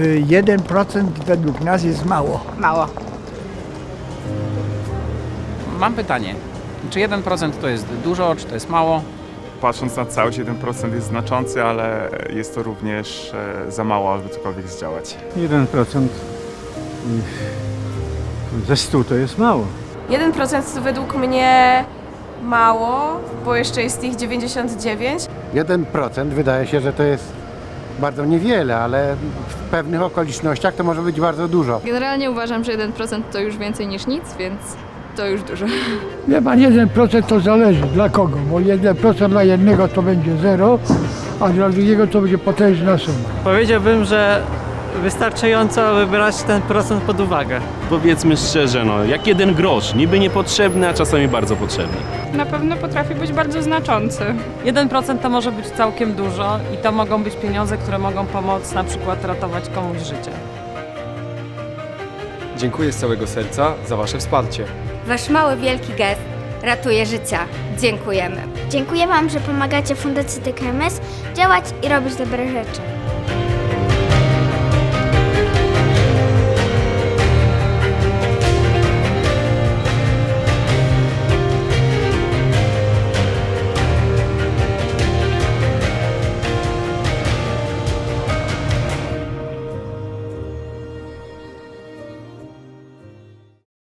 Y, 1% według nas jest mało. Mało. Mam pytanie. Czy 1% to jest dużo, czy to jest mało? Patrząc na całość, 1% jest znaczący, ale jest to również e, za mało, aby cokolwiek zdziałać. 1% ze 100 to jest mało. 1% to według mnie mało, bo jeszcze jest ich 99. 1% wydaje się, że to jest bardzo niewiele, ale w pewnych okolicznościach to może być bardzo dużo. Generalnie uważam, że 1% to już więcej niż nic, więc to już dużo. Wie pan, 1% to zależy dla kogo, bo 1% dla jednego to będzie 0, a dla drugiego to będzie potężna suma. Powiedziałbym, że wystarczająco, aby brać ten procent pod uwagę. Powiedzmy szczerze, no, jak jeden grosz, niby niepotrzebny, a czasami bardzo potrzebny. Na pewno potrafi być bardzo znaczący. 1% to może być całkiem dużo i to mogą być pieniądze, które mogą pomóc na przykład ratować komuś życie. Dziękuję z całego serca za Wasze wsparcie. Wasz mały, wielki gest ratuje życia. Dziękujemy. Dziękuję Wam, że pomagacie Fundacji TKMS działać i robić dobre rzeczy.